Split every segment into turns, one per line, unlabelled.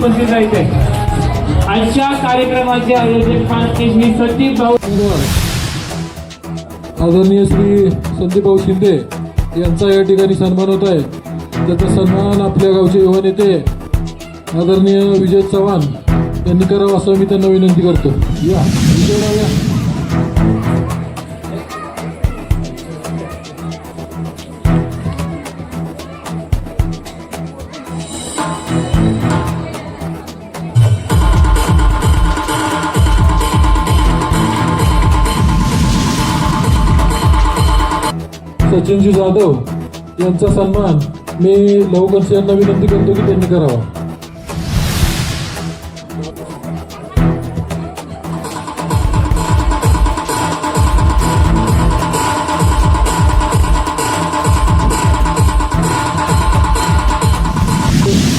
उपस्थित जायचंय अशा कार्यक्रमाचे आयोजन खास केसरी सतीश भाऊ
आदरणीय श्री संदीपभाऊ शिंदे यांचा या ठिकाणी सन्मान होत आहे. त्याचा सन्मान आपल्या गावचे युवा नेते आदरणीय विजय चव्हाण यांनी करावं असं मी त्यांना विनंती करतो. या विजयराव सचिनजी जाधव यांचा सन्मान मी लवकरच यांना विनंती करतो की त्यांनी करावा.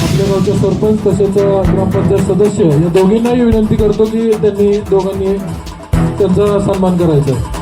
आपल्या गावचे सरपंच तसेच ग्रामपंचायत सदस्य या दोघींनाही विनंती करतो की त्यांनी दोघांनी त्यांचा सन्मान करायचा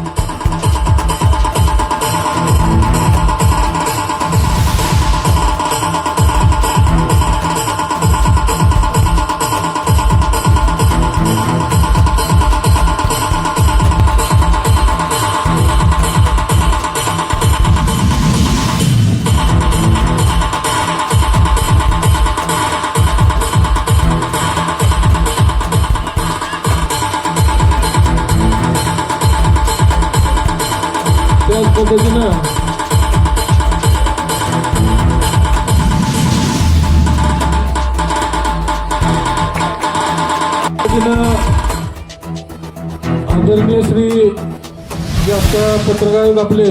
आदरणीय श्री जे आता पत्रकार आहेत आपले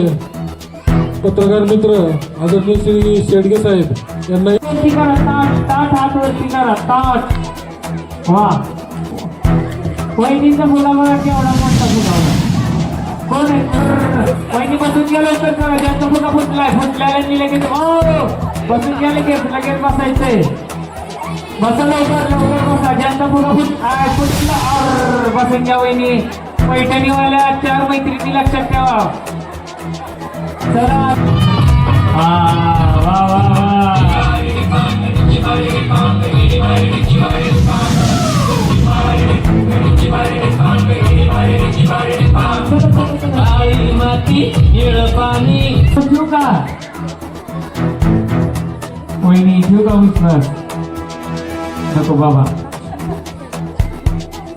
पत्रकार मित्र आदरणीय श्री शेडगे साहेब यांना
वरती करा ताट ताट हात वरती करा ताट वहिनीचा फुला बघा. केवढा मोठा फुला कोण आहे? वहिनी बसून गेलो तर ज्यांचा मुला फुटलाय फुटल्याला लगेच हो! बसून गेले की लगेच बसायचंय. बसा लवकर लवकर बसा. ज्यांचा फुला फुट आय, फुटला बसून घ्या वहिनी. पैठणीवाल्या चार मैत्रिणी लक्षात ठेवा. चला. वा वा वा. माती निळ पाणी. ठेवू का? वहिनी ठेवू का विश्वास नको बाबा.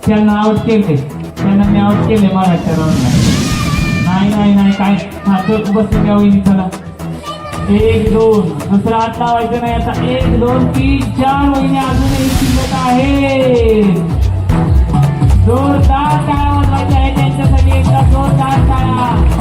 त्यांना आउट ते त्यांना मी आउट केले महाराष्ट्र राऊंडला नाही नाही नाही काय? हा बसून घ्या वहिनी चला. एक दोन. दुसरा हात लावायचं नाही आता. एक दोन तीन चार महिने अजूनही शिल्लक आहे जोरदार टाळ्या वाजवायचा आहे त्यांच्यासाठी. एकदा जोरदार टाळ्या.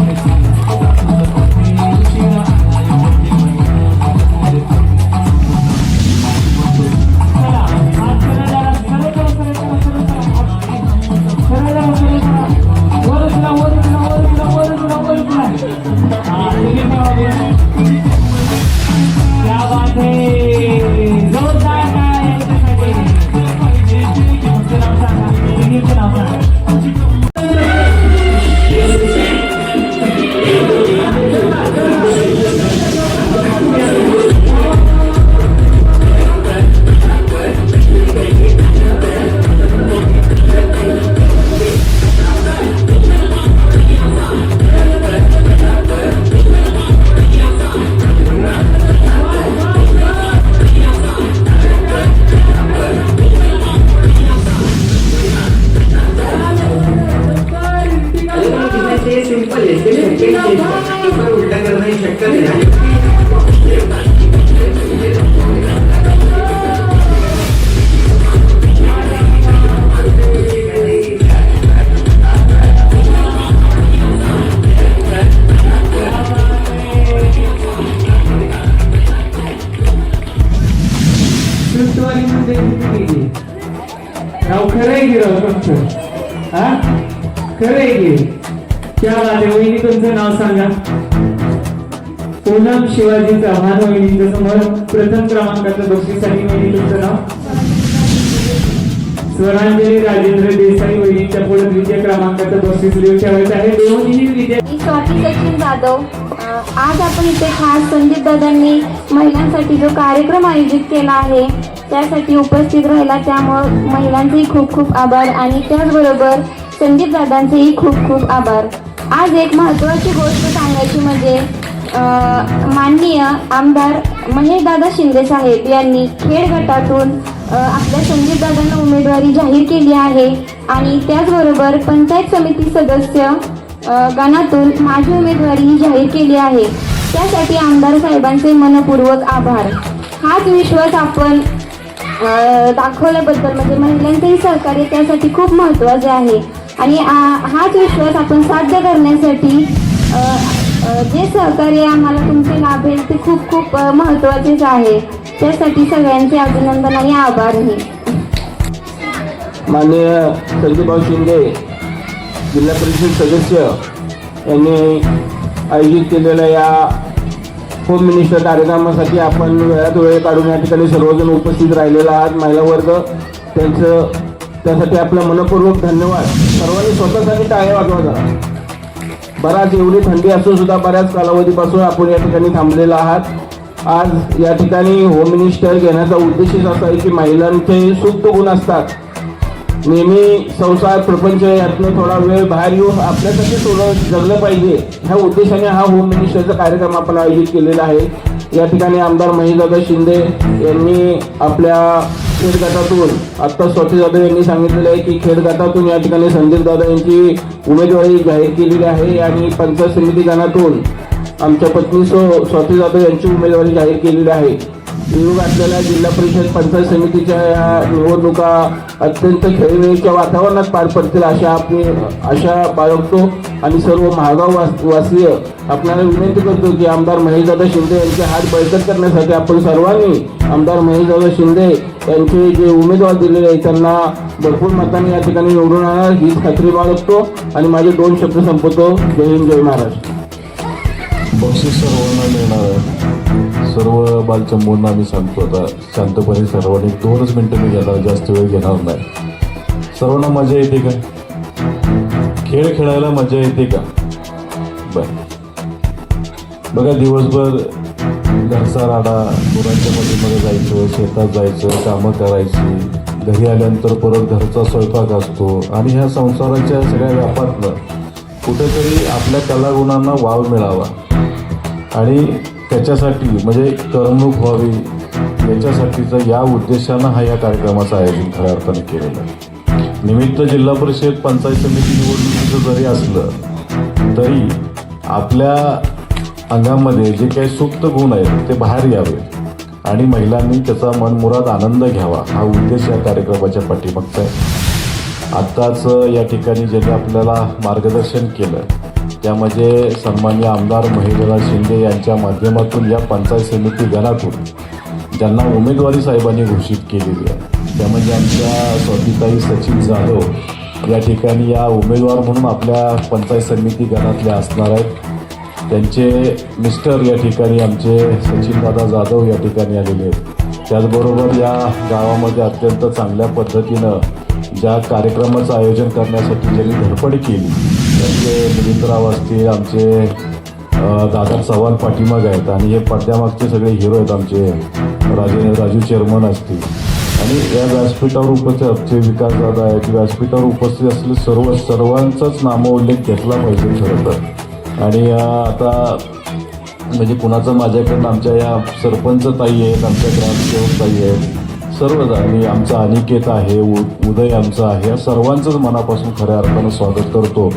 खरं त्या की वहिनी तुमचं नाव सांगा. पूनम शिवाजी चव्हाण वहिनीच्या समोर प्रथम क्रमांकाचं बक्षीसाठी वहिनी तुमचं नाव? स्वरांजली राजेंद्र देसाई वहिनीच्या पुढे द्वितीय क्रमांकाचं बक्षीस लिहून ठेवायचं आहे. दोन्ही विद्यार्थी
स्वाती सचिन जाधव. आज आपण इथे खास संदीप दादांनी महिलांसाठी जो कार्यक्रम आयोजित केला आहे त्यासाठी उपस्थित राहिला. त्यामुळं महिलांचेही खूप खूप आभार. आणि त्याचबरोबर संदीप दादांचेही खूप खूप आभार. आज एक महत्त्वाची गोष्ट सांगायची म्हणजे माननीय आमदार महेशदादा शिंदे साहेब यांनी खेड गटातून आपल्या संदीप दादांना उमेदवारी जाहीर केली आहे आणि त्याचबरोबर पंचायत समिती सदस्य गणातून माझी उमेदवारीही जाहीर केली आहे. त्यासाठी आमदार साहेबांचे मनपूर्वक आभार. हाच विश्वास आपण दाखवल्याबद्दल म्हणजे महिलांचेही सहकार्य त्यासाठी खूप महत्त्वाचे आहे. आणि हाच विश्वास आपण साध्य करण्यासाठी जे सहकार्य आम्हाला तुमचे लाभेल ते खूप खूप महत्त्वाचेच आहे. त्यासाठी सगळ्यांचे अभिनंदन आणि आभारही.
माननीय संजयभाऊ शिंदे जिल्हा परिषद सदस्य यांनी आयोजित केलेल्या या होम मिनिस्टर कार्यक्रमासाठी आपण वेळात वेळ काढून या ठिकाणी सर्वजण उपस्थित राहिलेला आहात. महिला वर्ग त्यांचं त्यासाठी आपलं मनपूर्वक धन्यवाद. सर्वांनी स्वतःसाठी टाळ्या वाजवा जरा. बराच एवढी थंडी असून सुद्धा बऱ्याच कालावधीपासून आपण या ठिकाणी थांबलेला आहात. आज या ठिकाणी होम मिनिस्टर घेण्याचा उद्देशच असा आहे की महिलांचे सुप्त गुण असतात. नेहमी संसार प्रपंच यातनं थोडा वेळ बाहेर येऊन आपल्यासाठी थोडं जगलं पाहिजे. ह्या उद्देशाने हा होम मिनिस्टरचा कार्यक्रम आपण आयोजित केलेला आहे. या ठिकाणी आमदार महेशदादा शिंदे यांनी आपल्या खेड गटातून आत्ता स्वाती जाधव यांनी सांगितलेलं आहे की खेड गटातून या ठिकाणी संदीप दादा यांची उमेदवारी जाहीर केलेली आहे आणि पंचायत समिती गणातून आमच्या पत्नी सो स्वाती जाधव यांची उमेदवारी जाहीर केलेली आहे. येऊ घातलेल्या जिल्हा परिषद पंचायत समितीच्या या निवडणुका अत्यंत खेळवेळीच्या वातावरणात पार पडतील अशा आपली आशा बाळगतो. आणि सर्व महागाव वास वासीय आपल्याला विनंती करतो की आमदार महेशदादा शिंदे यांचे हात बळकट करण्यासाठी आपण सर्वांनी आमदार महेशदादा शिंदे यांचे जे उमेदवार दिलेले आहेत त्यांना भरपूर मतांनी या ठिकाणी निवडून आणणार हीच खात्री बाळगतो. आणि माझे दोन शब्द संपवतो. जय हिंद जय महाराष्ट्र.
बक्षीस सर्वांना मिळणार आहे. सर्व बालचंबूंना आम्ही सांगतो आता शांतपणे सर्वांनी दोनच मिनटं मी घेणार जास्त वेळ घेणार नाही. सर्वांना मजा येते का? खेळ खेळायला मजा येते का? बर. बघा दिवसभर घरचा राडा गुरांच्या मध्ये मध्ये जायचं शेतात जायचं कामं करायची. घरी आल्यानंतर परत घरचा स्वयंपाक असतो. आणि ह्या संसाराच्या सगळ्या व्यापातनं कुठेतरी आपल्या कलागुणांना वाव मिळावा. आणि त्याच्यासाठी म्हणजे करमणूक व्हावी याच्यासाठीचा या उद्देशानं हा या कार्यक्रमाचं आयोजन खऱ्या अर्थाने केलेलं आहे. निमित्त जिल्हा परिषद पंचायत समिती निवडणुकीचं जरी असलं तरी आपल्या अंगामध्ये जे काही सुप्त गुण आहेत ते बाहेर यावे. आणि महिलांनी त्याचा मनमुराद आनंद घ्यावा हा उद्देश या कार्यक्रमाच्या पाठीमागचा आहे. आत्ताच या ठिकाणी ज्यांनी आपल्याला मार्गदर्शन केलं त्यामध्ये सन्मान्य आमदार महेंद्रराज शिंदे यांच्या माध्यमातून या पंचायत समिती गणातून ज्यांना उमेदवारी साहेबांनी घोषित केलेली आहे. त्यामध्ये आमच्या स्वातीताई सचिन जाधव या ठिकाणी या उमेदवार म्हणून आपल्या पंचायत समिती गणातल्या असणार आहेत. त्यांचे मिस्टर या ठिकाणी आमचे सचिनदादा जाधव या ठिकाणी आलेले आहेत. त्याचबरोबर या गावामध्ये अत्यंत चांगल्या पद्धतीनं ज्या कार्यक्रमाचं आयोजन करण्यासाठी ज्यांनी धडपड केली त्यांचे मिलिंदराव असतील आमचे दादा चव्हाण पाठीमाग आहेत आणि हे पडद्यामागचे सगळे हिरो आहेत आमचे. राजे राजू चेअरमन असतील. आणि या व्यासपीठावर उपस्थित आमचे विकास दादा आहेत. व्यासपीठावर उपस्थित असलेले सर्व सर्वांचाच नामोल्लेख घेतला पाहिजे खरं तर. आणि आता म्हणजे कुणाचं माझ्याकडनं आमच्या या सरपंच ताई आहेत आमच्या ग्रामसेवक ताई आहेत. सर्वच आणि आमचा अनिकेत आहे उदय आमचा आहे. या सर्वांचंच मनापासून खऱ्या अर्थानं स्वागत करतो.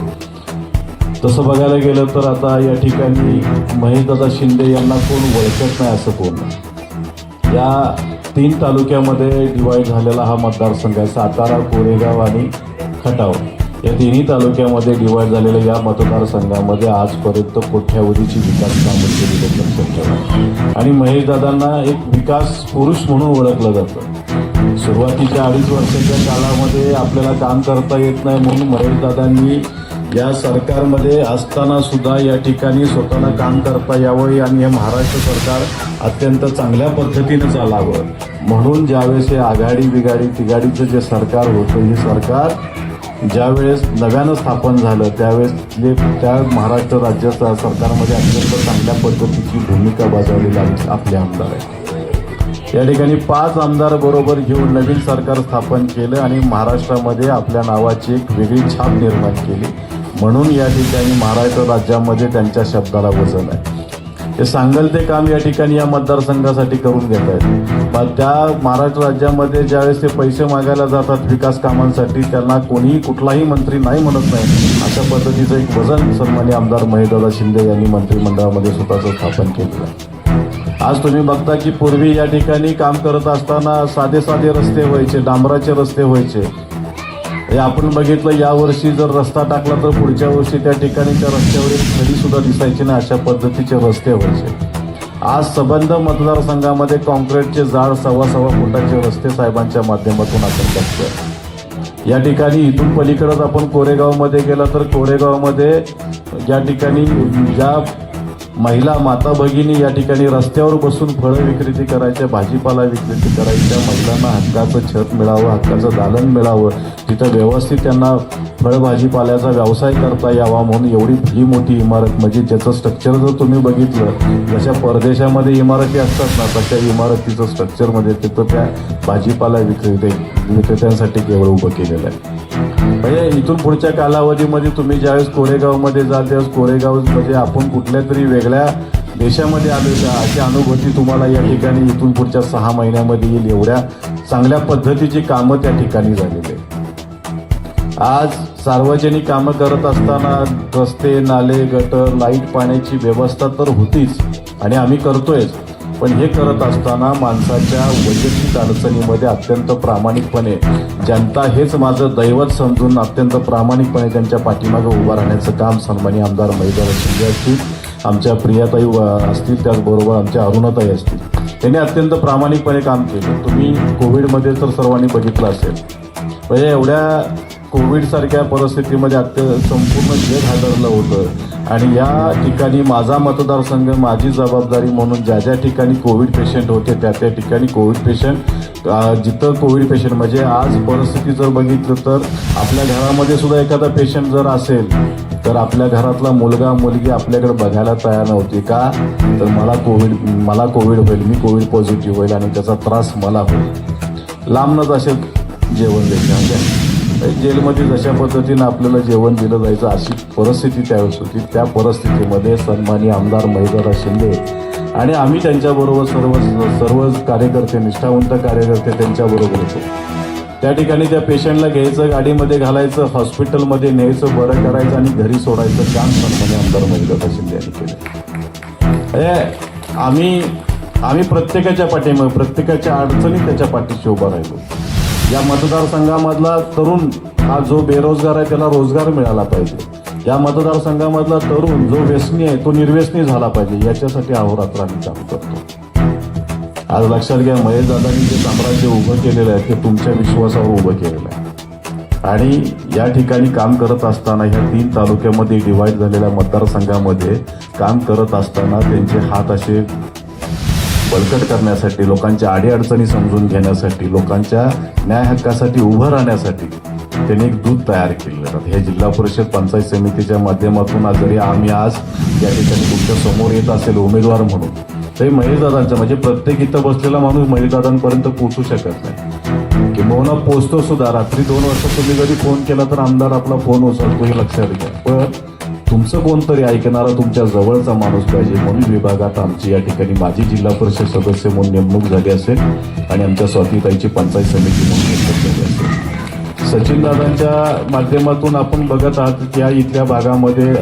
तसं बघायला गेलं तर आता या ठिकाणी महेशदादा शिंदे यांना कोण ओळखत नाही असं कोण नाही. या तीन तालुक्यामध्ये डिवाईड झालेला हा मतदारसंघ आहे सातारा कोरेगाव आणि खटाव. या तिन्ही तालुक्यामध्ये डिवाईड झालेल्या या मतदारसंघामध्ये आजपर्यंत कोट्यावधीची विकास कामं केली आहेत आणि महेशदादांना एक विकास पुरुष म्हणून ओळखलं जातं. सुरुवातीच्या अडीच वर्षाच्या काळामध्ये आपल्याला काम करता येत नाही म्हणून महेशदादांनी या सरकारमध्ये असताना सुद्धा या ठिकाणी स्वतःला काम करता यावं आणि हे महाराष्ट्र सरकार अत्यंत चांगल्या पद्धतीनं चालावं. म्हणून ज्यावेळेस हे आघाडी बिघाडी तिघाडीचं जे सरकार होतं हे सरकार ज्यावेळेस नव्यानं स्थापन झालं त्यावेळेस जे त्या महाराष्ट्र राज्याच्या सरकारमध्ये अत्यंत चांगल्या पद्धतीची भूमिका बजावलेली आपले आमदार आहेत. या ठिकाणी पाच आमदार बरोबर घेऊन नवीन सरकार स्थापन केलं आणि महाराष्ट्रामध्ये आपल्या नावाची एक वेगळी छाप निर्माण केली. म्हणून या ठिकाणी महाराष्ट्र राज्यामध्ये त्यांच्या शब्दाला वजन आहे. ते सांगल ते काम या ठिकाणी या मतदारसंघासाठी करून घेत आहेत. पण त्या महाराष्ट्र राज्यामध्ये ज्यावेळेस ते पैसे मागायला जातात विकास कामांसाठी त्यांना कोणीही कुठलाही मंत्री नाही म्हणत नाही. अशा पद्धतीचं एक वजन सन्मान्य आमदार महेशदादा शिंदे यांनी मंत्रिमंडळामध्ये स्वतःचं स्थापन केलेलं आहे. आज तुम्ही बघता की पूर्वी या ठिकाणी काम करत असताना साधे साधे रस्ते व्हायचे डांबराचे रस्ते व्हायचे. हे आपण बघितलं यावर्षी जर रस्ता टाकला तर पुढच्या वर्षी त्या ठिकाणी त्या रस्त्यावर खडी सुद्धा दिसायची नाही अशा पद्धतीचे रस्ते व्हायचे. आज सबंध मतदारसंघामध्ये कॉन्क्रीटचे जाड सव्वा सव्वा फुटाचे रस्ते साहेबांच्या माध्यमातून आपण बघतोय. या ठिकाणी इथून पलीकडच आपण कोरेगावमध्ये गेला तर कोरेगावमध्ये ज्या ठिकाणी ज्या महिला माता भगिनी या ठिकाणी रस्त्यावर बसून फळं विक्रेती करायच्या भाजीपाला विक्रेती करायच्या महिलांना हक्काचं छत मिळावं हक्काचं दालन मिळावं. तिथं व्यवस्थित त्यांना फळ भाजीपाल्याचा व्यवसाय करता यावा म्हणून एवढी ही मोठी इमारत म्हणजे ज्याचं स्ट्रक्चर जर तुम्ही बघितलं जशा परदेशामध्ये इमारती असतात ना तशा इमारतीचं स्ट्रक्चरमध्ये तिथं त्या भाजीपाला विक्रेते विक्रेत्यांसाठी केवळ उभं केलेलं आहे. म्हणजे इथून पुढच्या कालावधीमध्ये तुम्ही ज्यावेळेस कोरेगावमध्ये जाल त्यावेळेस कोरेगाव म्हणजे आपण कुठल्या तरी वेगळ्या देशामध्ये आलो का? अशी अनुभूती तुम्हाला या ठिकाणी इथून पुढच्या सहा महिन्यामध्ये येईल. एवढ्या चांगल्या पद्धतीची कामं त्या ठिकाणी झालेली आहेत. आज सार्वजनिक कामं करत असताना रस्ते नाले गटर लाइट पाण्याची व्यवस्था तर होतीच आणि आम्ही करतोयच. पण हे करत असताना माणसाच्या वैयक्तिक अडचणीमध्ये अत्यंत प्रामाणिकपणे जनता हेच माझं दैवत समजून अत्यंत प्रामाणिकपणे त्यांच्या पाठीमागे उभं राहण्याचं काम सन्मानी आमदार महिला शिंदे असतील आमच्या प्रियाताई व- असतील त्याचबरोबर आमच्या अरुणाताई असतील. त्यांनी अत्यंत प्रामाणिकपणे काम केलं. तुम्ही कोविडमध्ये तर सर्वांनी बघितलं असेल. म्हणजे एवढ्या कोविडसारख्या परिस्थितीमध्ये अत्य संपूर्ण जग हादरलं होतं. आणि या ठिकाणी माझा मतदारसंघ माझी जबाबदारी म्हणून ज्या ज्या ठिकाणी कोविड पेशंट होते त्या त्या ठिकाणी कोविड पेशंट जिथं कोविड पेशंट म्हणजे आज परिस्थिती जर बघितलं तर आपल्या घरामध्ये सुद्धा एखादा पेशंट जर असेल तर आपल्या घरातला मुलगा मुलगी आपल्याकडे बघायला तयार नव्हती का? तर मला कोविड मला कोविड होईल मी कोविड पॉझिटिव्ह होईल आणि त्याचा त्रास मला होईल. लांबनच असे जेवण द्यायचे जेलमध्ये जशा पद्धतीनं आपल्याला जेवण दिलं जायचं अशी परिस्थिती त्यावेळेस होती. त्या परिस्थितीमध्ये सन्मानी आमदार महिदारा शिंदे आणि आम्ही त्यांच्याबरोबर सर्व सर्व कार्यकर्ते निष्ठावंत कार्यकर्ते त्यांच्याबरोबर होतो. त्या ठिकाणी त्या पेशंटला घ्यायचं गाडीमध्ये घालायचं हॉस्पिटलमध्ये न्यायचं बरं करायचं आणि घरी सोडायचं काम सन्मानी आमदार महिदारा शिंदे यांनी केलं. हे आम्ही आम्ही प्रत्येकाच्या पाठीमागे प्रत्येकाच्या अडचणी त्याच्या पाठीशी उभा राहिलो. या मतदारसंघामधला तरुण हा जो बेरोजगार आहे त्याला रोजगार मिळाला पाहिजे. या मतदारसंघामधला तरुण जो व्यसनी आहे तो निर्व्यसनी झाला पाहिजे. याच्यासाठी अहोरात्र आम्ही काम करतो. आज लक्षात घ्या महेश दादांनी जे साम्राज्य उभं केलेलं आहे ते तुमच्या विश्वासावर उभं केलेलं आहे. आणि या ठिकाणी काम करत असताना ह्या तीन तालुक्यामध्ये डिवाईड झालेल्या मतदारसंघामध्ये काम करत असताना त्यांचे हात असे बळकट करण्यासाठी लोकांच्या अडीअडचणी समजून घेण्यासाठी लोकांच्या न्याय हक्कासाठी उभं राहण्यासाठी त्यांनी एक दूध तयार केलेलं जातं हे जिल्हा परिषद पंचायत समितीच्या माध्यमातून जरी आम्ही आज या ठिकाणी तुमच्यासमोर येत असेल उमेदवार म्हणून. तरी महेशदादांचं म्हणजे प्रत्येक इथं बसलेला माणूस महेशदादांपर्यंत पोहोचू शकत नाही. किंबहुना पोचतो सुद्धा. रात्री दोन वाजता तुम्ही कधी फोन केला तर आमदार आपला फोन उचलतो हे लक्षात घ्या. पण तुमचं कोणतरी ऐकणारा तुमच्या जवळचा माणूस पाहिजे म्हणून विभागात आमची या ठिकाणी माझी जिल्हा परिषद सदस्य म्हणून नेमणूक झाली असेल आणि आमच्या स्वातीताईची पंचायत समिती म्हणून नेमणूक झाली असेल. सचिन दादांच्या माध्यमातून आपण बघत आहात की या इथल्या भागामध्ये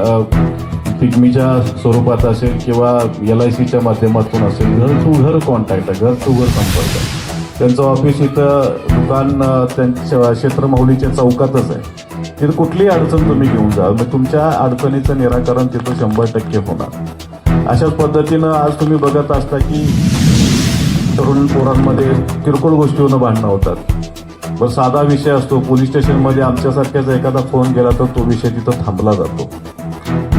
पिग्मीच्या स्वरूपात असेल किंवा एल आय सीच्या माध्यमातून असेल घर टू घर कॉन्टॅक्ट आहे घर टू घर संपर्क त्यांचं ऑफिस इथं दुकान त्यांच्या क्षेत्रमाहुलीच्या चौकातच आहे. तिथं कुठलीही अडचण तुम्ही घेऊन जा. मग तुमच्या अडचणीचं निराकरण तिथं शंभर टक्के होणार. अशाच पद्धतीनं आज तुम्ही बघत असता की तरुण पोरांमध्ये किरकोळ गोष्टीवरून भांडणं होतात. बरं साधा विषय असतो पोलीस स्टेशनमध्ये आमच्यासारख्याच एखादा फोन गेला तर तो विषय तिथं थांबला जातो.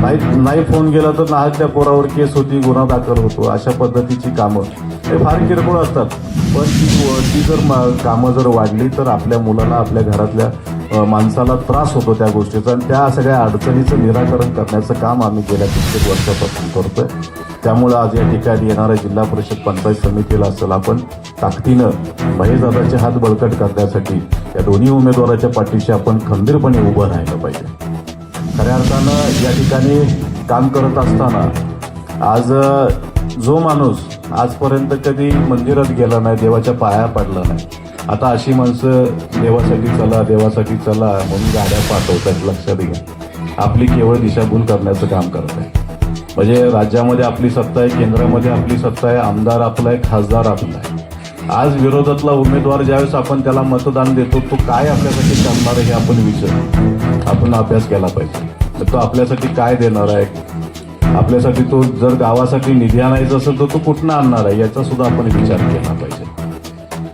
नाही नाही फोन गेला तर नाहक त्या पोरावर केस होती गुन्हा दाखल होतो अशा पद्धतीची कामं. हे फार किरकोळ असतात. पण ती ती जर मा- कामं जर वाढली तर आपल्या मुलाला आपल्या घरातल्या माणसाला त्रास होतो त्या गोष्टीचा आणि त्या सगळ्या अडचणीचं निराकरण करण्याचं काम आम्ही गेल्या कित्येक वर्षापासून करतोय. त्यामुळं आज या ठिकाणी येणाऱ्या जिल्हा परिषद पंचायत समितीला असेल आपण ताकदीनं महेशदादाचे हात बळकट करण्यासाठी या दोन्ही उमेदवाराच्या पाठीशी आपण खंबीरपणे उभं राहिलं पाहिजे. खऱ्या अर्थानं या ठिकाणी काम करत असताना आज जो माणूस आजपर्यंत कधी मंदिरात गेला नाही देवाच्या पाया पडला नाही आता अशी माणसं देवासाठी चला देवासाठी चला म्हणून गाड्या पाठवतात लक्षात घ्या आपली केवळ दिशाभूल करण्याचं काम करत आहे. म्हणजे राज्यामध्ये आपली सत्ता आहे केंद्रामध्ये आपली सत्ता आहे आमदार आपला आहे खासदार आपला आहे. आज विरोधातला उमेदवार ज्यावेळेस आपण त्याला मतदान देतो तो काय आपल्यासाठी करणार आहे हे आपण विचार. आपण अभ्यास केला पाहिजे. तर तो आपल्यासाठी काय देणार आहे? आपल्यासाठी तो जर गावासाठी निधी आणायचा असेल तर तो कुठनं आणणार आहे? याचा सुद्धा आपण विचार केला पाहिजे.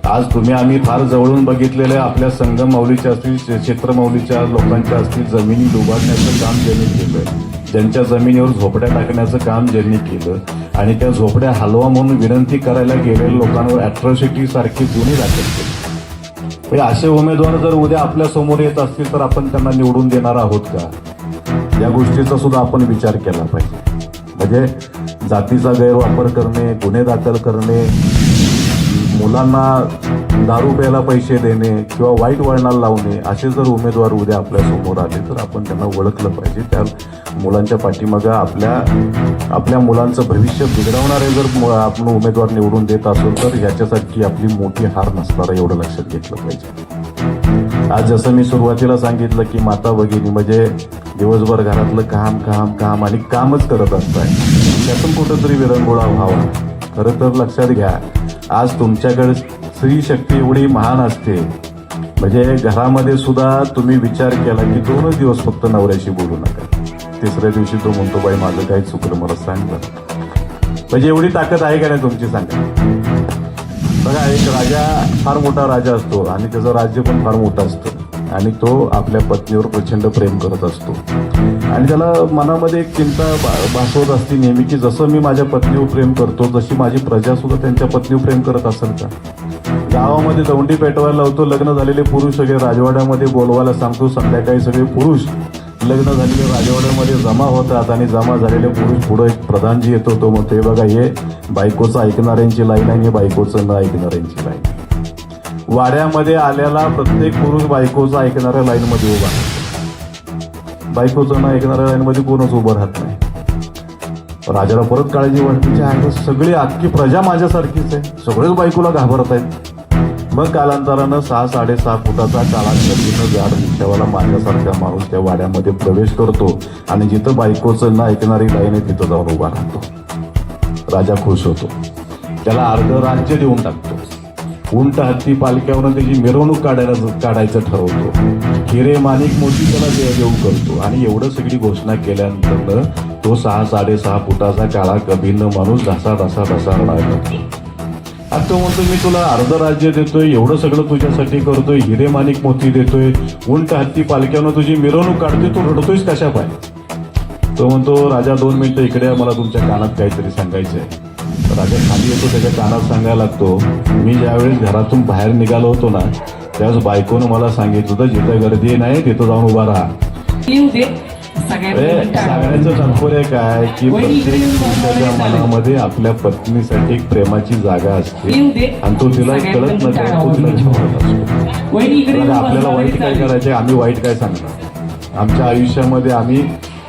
आज तुम्ही आम्ही फार जवळून बघितलेले आपल्या संगम माऊलीच्या असतील क्षेत्रमाऊलीच्या लोकांच्या असतील जमिनी डुबाडण्याचं काम ज्यांनी केलं ज्यांच्या जमिनीवर झोपड्या टाकण्याचं काम ज्यांनी केलं. आणि त्या झोपड्या हलवा म्हणून विनंती करायला गेलेल्या लोकांवर अॅट्रॉसिटी सारखी गुन्हे दाखल केले. म्हणजे असे उमेदवार जर उद्या आपल्यासमोर येत असतील तर आपण त्यांना निवडून देणार आहोत का? या गोष्टीचा सुद्धा आपण विचार केला पाहिजे. म्हणजे जातीचा गैरवापर करणे गुन्हे दाखल करणे मुलांना दारू प्यायला पैसे देणे किंवा वाईट वळणाला लावणे असे जर उमेदवार उद्या आपल्यासमोर आले तर आपण त्यांना ओळखलं पाहिजे. त्या मुलांच्या पाठीमागं आपल्या आपल्या मुलांचं भविष्य बिघडवणारे जर आपण उमेदवार निवडून देत असो तर ह्याच्यासाठी आपली मोठी हार नसणार एवढं लक्षात घेतलं पाहिजे. आज जसं मी सुरुवातीला सांगितलं की माता भगिनी म्हणजे दिवसभर घरातलं काम काम काम आणि कामच करत असताय त्यातून कुठंतरी विरंगुळा व्हावा. खरं तर लक्षात घ्या आज तुमच्याकडे स्त्री शक्ती एवढी महान असते. म्हणजे घरामध्ये सुद्धा तुम्ही विचार केला की दोनच दिवस फक्त नवऱ्याशी बोलू नका. तिसऱ्या दिवशी तो म्हणतो बाई माझं काही चुकलं मला सांग म्हणजे एवढी ताकद आहे का नाही तुमची सांगा. बघा एक राजा फार मोठा राजा असतो आणि त्याचं राज्य पण फार मोठं असतं. आणि तो आपल्या पत्नीवर प्रचंड प्रेम करत असतो. आणि त्याला मनामध्ये एक चिंता भासवत असते नेहमी की जसं मी माझ्या पत्नीवर प्रेम करतो जशी माझी प्रजा सुद्धा त्यांच्या पत्नीवर प्रेम करत असेल का? गावामध्ये दौंडी पेटवायला लावतो लग्न झालेले पुरुष सगळे राजवाड्यामध्ये बोलवायला सांगतो संध्याकाळी सगळे पुरुष लग्न झालेले राजवाड्यामध्ये जमा होतात आणि जमा झालेले पुरुष पुढं एक प्रधानजी येतो तो म्हणतो हे बघा हे बायकोचं ऐकणाऱ्यांची लाईन आहे हे बायकोचं न ऐकणाऱ्यांची लाईन वाड्यामध्ये आलेला प्रत्येक पुरुष बायकोचं ऐकणाऱ्या लाईनमध्ये उभा राहतो. बायकोचं ना ऐकणाऱ्या लाईनमध्ये कोणच उभं राहत नाही. राजाला परत काळजी वाटते. की आहे सगळी अख्खी प्रजा माझ्यासारखीच आहे. सगळेच बायकोला घाबरत आहेत. मग कालांतरानं सहा साडेसहा फुटाचा कालांतरीनं गर्दीनं जाड रिक्षावाला माझ्यासारखा माणूस त्या वाड्यामध्ये प्रवेश करतो आणि जिथं बायकोचं न ऐकणारी लाईन आहे तिथं जाऊन उभा राहतो. राजा खुश होतो. त्याला अर्ध राज्य देऊन टाकतो. उंट हत्ती पालख्यावरून त्याची मिरवणूक काढायला काढायचं ठरवतो. हिरे माणिक मोती त्याला देव देऊ करतो. आणि एवढं सगळी घोषणा केल्यानंतर तो सहा साडेसहा फुटाचा काळा कभिन्न माणूस ढसा ढसा ढसा रडायला लागतो. आता तो म्हणतो मी तुला अर्ध राज्य देतोय एवढं सगळं तुझ्यासाठी करतोय हिरे माणिक मोती देतोय उंट हत्ती पालख्यानं तुझी मिरवणूक काढतोय तू रडतोयस कशा पाय तो म्हणतो राजा दोन मिनिटं इकडे मला तुमच्या कानात काहीतरी सांगायचं आहे राजा खाली येतो त्याच्या कानात सांगायला लागतो. मी ज्यावेळेस घरातून बाहेर निघालो होतो ना त्यावेळेस बायकोनं मला सांगितलं होतं जिथं गर्दी नाही तिथं जाऊन उभा राहा. सांगण्याचं तात्पर्य काय? की प्रत्येक पुरुषाच्या मनामध्ये आपल्या पत्नीसाठी एक प्रेमाची जागा असते. आणि तो तिला कळत तो तिला असतो.
येऊन
आपल्याला वाईट काय
चालेल.
करायचे आम्ही वाईट काय सांगणार? आमच्या आयुष्यामध्ये आम्ही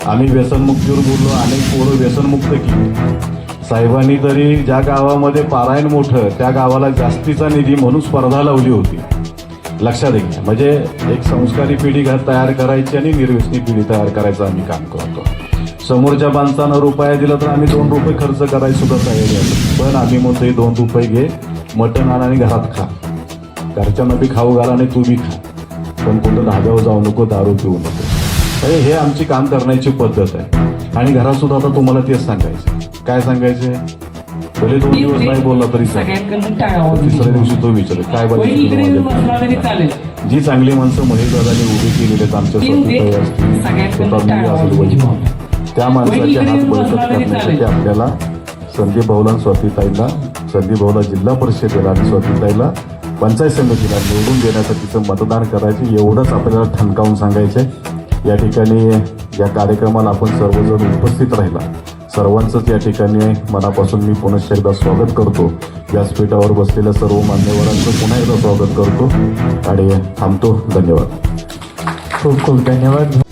आम्ही व्यसनमुक्तीवर बोललो अनेक पोरं व्यसनमुक्त केली. साहेबांनी तरी ज्या गावामध्ये पारायण मोठं त्या गावाला जास्तीचा निधी म्हणून स्पर्धा लावली होती. लक्षात घ्या म्हणजे एक संस्कारी पिढी घर तयार करायची आणि निर्व्यसनी पिढी तयार करायचं आम्ही काम करतो. समोरच्या माणसानं रुपया दिला तर आम्ही दोन रुपये खर्च करायला सुद्धा तयारी आहे. पण आम्ही म्हणतो दोन रुपये घे मटण आण आणि घरात खा. घरच्यांना बी खाऊ घाला आणि तू बी खा. पण कुठं धाब्यावर जाऊ नको दारू पिऊ नको. हे आमची काम करण्याची पद्धत आहे. आणि घरात सुद्धा आता तुम्हाला तेच सांगायचं काय सांगायचंय भले दोन दिवस. नाही बोलला तरी तिसऱ्या दिवशी तो विचारेल काय
चालेल.
जी चांगली माणसं महेश दादाने उभी केलेली आहेत आमच्या असतील स्वतः असेल. त्या माणसाचे
वहिनी इकडे
हात बळकट करण्यासाठी. आपल्याला संदीप भाऊला स्वातीताईला संदीप भाऊला जिल्हा परिषदेला आणि स्वातीताईला पंचायत समितीला निवडून देण्यासाठीचं मतदान करायचं एवढंच आपल्याला ठणकावून सांगायचंय. या ठिकाणी या कार्यक्रमाला आपण सर्वजण उपस्थित राहिला. सर्वांचंच या ठिकाणी मनापासून मी पुनश्च एकदा स्वागत करतो. व्यासपीठावर बसलेल्या सर्व मान्यवरांचं पुन्हा एकदा स्वागत करतो. आणि थांबतो. धन्यवाद.
खूप खूप धन्यवाद.